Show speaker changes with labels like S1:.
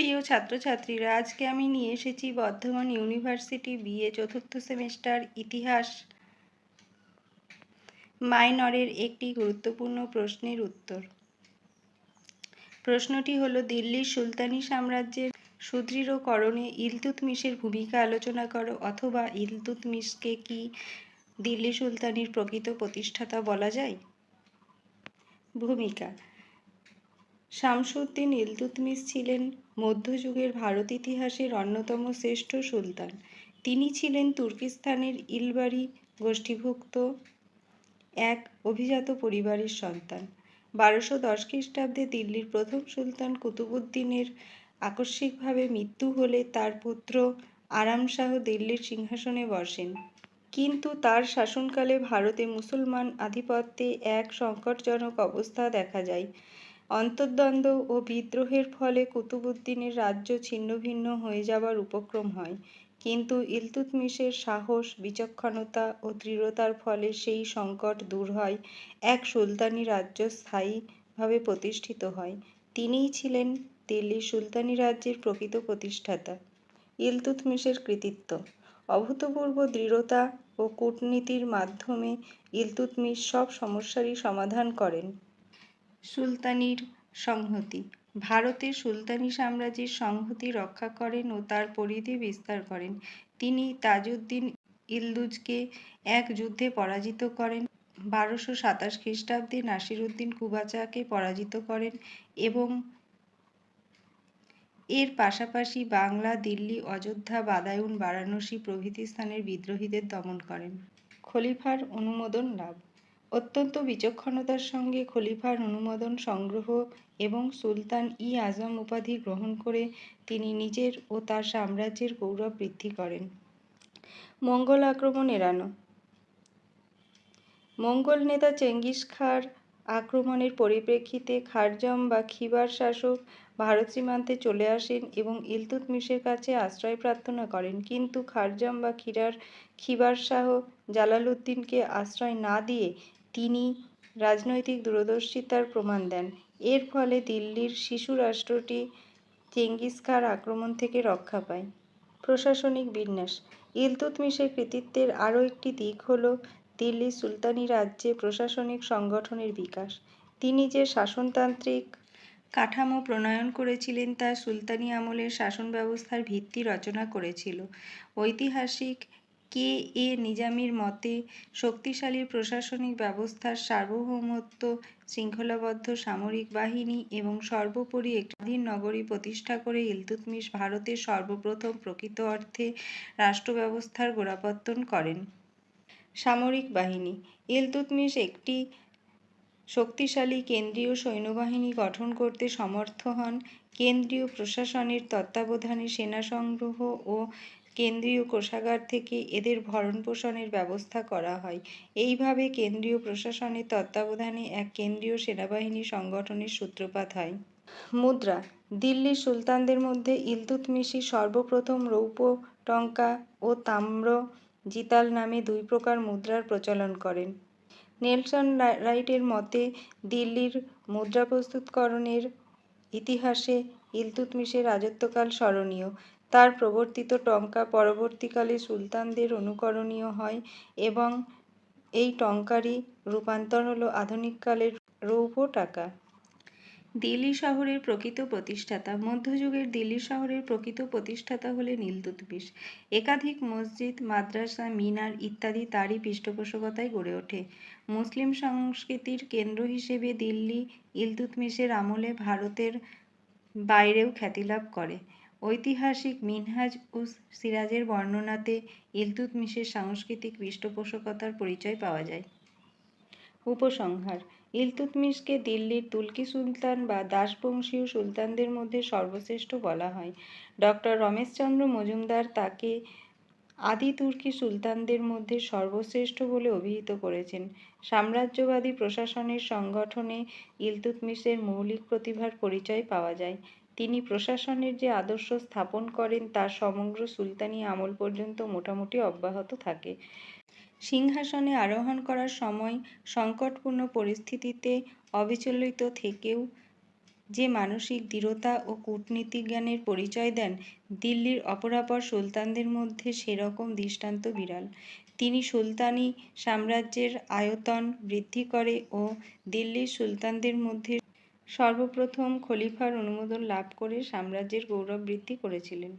S1: প্রিয় ছাত্রছাত্রীরা, আজকে আমি নিয়ে এসেছি বর্ধমান ইউনিভার্সিটি বিএ চতুর্থ সেমিস্টার ইতিহাস। মাইনরের একটি গুরুত্বপূর্ণ প্রশ্নের উত্তর। প্রশ্নটি হল, দিল্লির সুলতানি সাম্রাজ্যের সুদৃঢ়করণে ইলতুৎমিশের ভূমিকা আলোচনা করো, অথবা ইলতুৎমিশকে কি দিল্লি সুলতানির প্রকৃত প্রতিষ্ঠাতা বলা যায়? ভূমিকা। শামসুদ্দিন ইলতুৎমিশ ছিলেন মধ্যযুগের ভারত ইতিহাসের অন্যতম শ্রেষ্ঠ সুলতান। তিনি ছিলেন তুর্কিস্তানের ইলবারি গোষ্ঠীভুক্ত এক অভিজাত পরিবারের সন্তান। বারোশো দশ খ্রিস্টাব্দে দিল্লির প্রথম সুলতান কুতুবুদ্দিনের আকস্মিকভাবে মৃত্যু হলে তার পুত্র আরাম শাহ দিল্লির সিংহাসনে বসেন। কিন্তু তার শাসনকালে ভারতে মুসলমান আধিপত্যে এক সংকটজনক অবস্থা দেখা যায়। অন্তর্দ্বন্দ্ব ও বিদ্রোহের ফলে কুতুবুদ্দিনের রাজ্য ছিন্নভিন্ন হয়ে যাবার উপক্রম হয়। কিন্তু ইলতুৎমিশের সাহস, বিচক্ষণতা ও দৃঢ়তার ফলে সেই সংকট দূর হয়। এক সুলতানি রাজ্য স্থায়ীভাবে প্রতিষ্ঠিত হয়। তিনিই ছিলেন দিল্লির সুলতানি রাজ্যের প্রকৃত প্রতিষ্ঠাতা। ইলতুৎমিশের কৃতিত্ব। অভূতপূর্ব দৃঢ়তা ও কূটনীতির মাধ্যমে ইলতুৎমিশ সব সমস্যারই সমাধান করেন। সুলতানির সংহতি। ভারতের সুলতানি সাম্রাজ্যের সংহতি রক্ষা করেন ও তার পরিধি বিস্তার করেন। তিনি তাজউদ্দিন ইলদুজকে এক যুদ্ধে পরাজিত করেন। বারোশো সাতাশ খ্রিস্টাব্দে নাসিরুদ্দিন কুবাচাকে পরাজিত করেন এবং এর পাশাপাশি বাংলা, দিল্লি, অযোধ্যা, বাদায়ুন, বারাণসী প্রভৃতি স্থানের বিদ্রোহীদের দমন করেন। খলিফার অনুমোদন লাভ। অত্যন্ত বিচক্ষণতার সঙ্গে খলিফার অনুমোদন সংগ্রহ এবং সুলতান ই আজম উপাধি গ্রহণ করে তিনি নিজের ও তার সাম্রাজ্যের গৌরব বৃদ্ধি করেন। মঙ্গল আক্রমণ এড়ানো। মঙ্গল নেতা চেঙ্গিস খাঁর আক্রমণের পরিপ্রেক্ষিতে খারজম বা খিবার শাসক ভারত সীমান্তে চলে আসেন এবং ইলতুৎমিশের কাছে আশ্রয় প্রার্থনা করেন। কিন্তু খারজম বা খিরার খিবার শাহ জালালউদ্দিনকে আশ্রয় না দিয়ে তিনি রাজনৈতিক দূরদর্শিতার প্রমাণ দেন। এর ফলে দিল্লির শিশু রাষ্ট্রটি চেঙ্গিস খাঁর আক্রমণ থেকে রক্ষা পায়। প্রশাসনিক বিন্যাস। ইলতুৎমিশের কৃতিত্বের আরও একটি দিক হল দিল্লি সুলতানি রাজ্যে প্রশাসনিক সংগঠনের বিকাশ। তিনি যে শাসনতান্ত্রিক কাঠামো প্রণয়ন করেছিলেন তা সুলতানি আমলের শাসন ব্যবস্থার ভিত্তি রচনা করেছিল। ঐতিহাসিক কে এ নিজামীর মতে শক্তিশালী প্রশাসনিক ব্যবস্থার সার্বভৌমত্ব, শৃঙ্খলাবদ্ধ সামরিক বাহিনী এবং সর্বোপরি একটি স্বাধীন নগরী প্রতিষ্ঠা করে ইলতুৎমিশ ভারতের সর্বপ্রথম প্রকৃত অর্থে রাষ্ট্র ব্যবস্থার গোড়াপত্তন করেন। সামরিক বাহিনী ইলতুৎমিশ একটি শক্তিশালী কেন্দ্রীয় সৈন্যবাহিনী গঠন করতে সমর্থ হন। কেন্দ্রীয় প্রশাসনের তত্ত্বাবধানে সেনা সংগ্রহ ও কেন্দ্রীয় কোষাগার থেকে এদের ভরণপোষণের ব্যবস্থা করা হয়। এইভাবে কেন্দ্রীয় প্রশাসনের তত্ত্বাবধানে এক কেন্দ্রীয় সেনাবাহিনী সংগঠনের সূত্রপাত হয়। মুদ্রা, দিল্লির সুলতানদের মধ্যে ইলতুৎমিশই সর্বপ্রথম রৌপ্য, টঙ্কা ও তাম্র জিতাল নামে দুই প্রকার মুদ্রার প্রচলন করেন। নেলসন রাইটের মতে, দিল্লির মুদ্রা প্রস্তুতকরণের ইতিহাসে ইলতুৎমিশের রাজত্বকাল স্মরণীয়। তার প্রবর্তিত টঙ্কা পরবর্তীকালে সুলতানদের অনুকরণীয় হয় এবং এই টঙ্কারই রূপান্তর হল আধুনিককালের রৌপ্য টাকা। দিল্লি শহরের প্রকৃত প্রতিষ্ঠাতা, মধ্যযুগের দিল্লি শহরের প্রকৃত প্রতিষ্ঠাতা হলেন ইলতুৎমিশ একাধিক মসজিদ, মাদ্রাসা, মিনার ইত্যাদি তারই পৃষ্ঠপোষকতায় গড়ে ওঠে। মুসলিম সংস্কৃতির কেন্দ্র হিসেবে দিল্লি ইলতুৎমিশের আমলে ভারতের বাইরেও খ্যাতিলাভ করে। ঐতিহাসিক মিনহাজ উস সিরাজের বর্ণনাতে ইলতুৎমিশের সাংস্কৃতিক পৃষ্ঠপোষকতার পরিচয় পাওয়া যায়। উপসংহার ইলতুৎমিশকে দিল্লির তুর্কি সুলতান বা দাসবংশীয় সুলতানদের মধ্যে সর্বশ্রেষ্ঠ বলা হয়। ডক্টর রমেশচন্দ্র মজুমদার তাকে আদি তুর্কি সুলতানদের মধ্যে সর্বশ্রেষ্ঠ বলে অভিহিত করেছেন। সাম্রাজ্যবাদী প্রশাসনের সংগঠনে ইলতুৎমিশের মৌলিক প্রতিভার পরিচয় পাওয়া যায়। তিনি প্রশাসনের যে আদর্শ স্থাপন করেন, তা সমগ্র সুলতানি আমল পর্যন্ত মোটামুটি অব্যাহত থাকে। সিংহাসনে আরোহণ করার সময় সংকটপূর্ণ পরিস্থিতিতে অবিচলিত থেকেও যে মানসিক দৃঢ়তা ও কূটনীতিক জ্ঞানের পরিচয় দেন, দিল্লির অপরাপর সুলতানদের মধ্যে সেরকম দৃষ্টান্ত বিরল। তিনি সুলতানি সাম্রাজ্যের আয়তন বৃদ্ধি করে ও দিল্লির সুলতানদের মধ্যে সর্বপ্রথম খলিফার অনুমোদন লাভ করে সাম্রাজ্যের গৌরব বৃদ্ধি করেছিলেন।